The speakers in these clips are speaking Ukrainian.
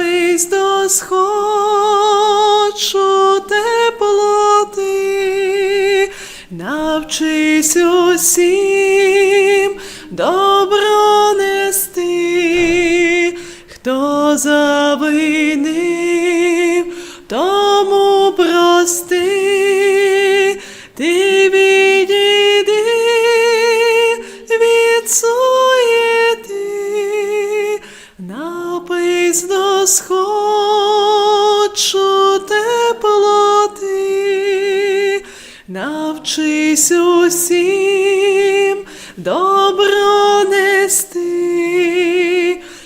Христос, хочу теплоти, навчись усім добро нести, хто завинив. Напись до сходчу теплоти, навчись усім добро нести,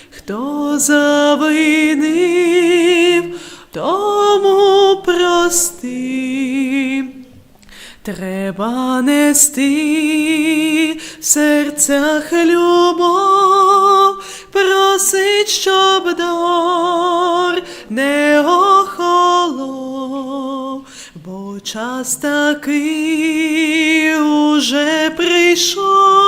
хто завинив, тому прости. Треба нести в серцях любов, просить, щоб дар не охолов, бо час такий уже прийшов,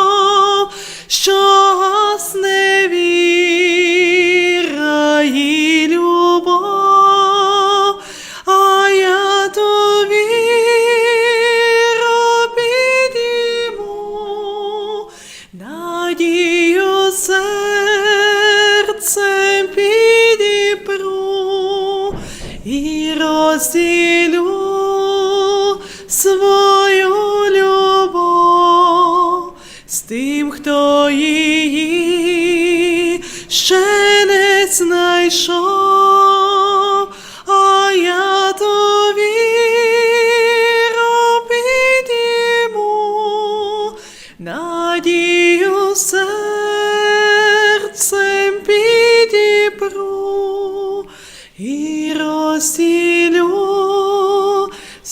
розділю свою любов з тим, хто її ще не знайшов,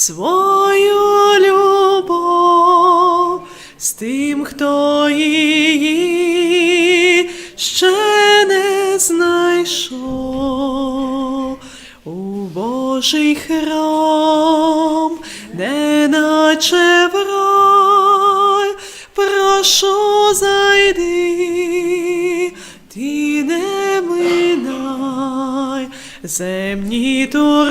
свою любов з тим, хто її ще не знайшов. У Божий храм, неначе в рай, прошу зайди, земні турботи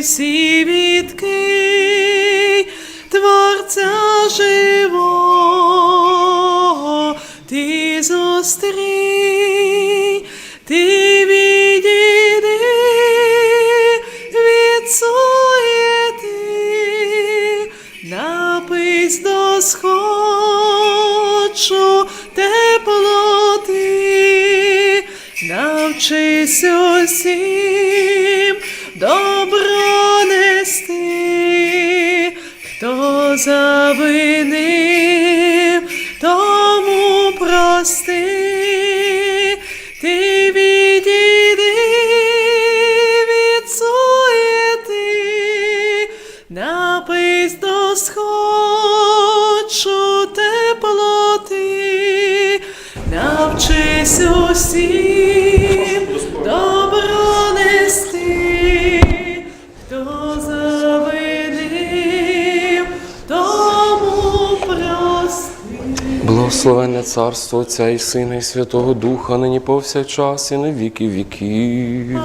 всі відки, Творця живого ти зустрій, навчись усім добро нести, хто завинив, тому прости, ти відійди від суєти, навчись усім Благословенне царство Отця і Сина, і Святого Духа, нині повсякчас і на віки віків.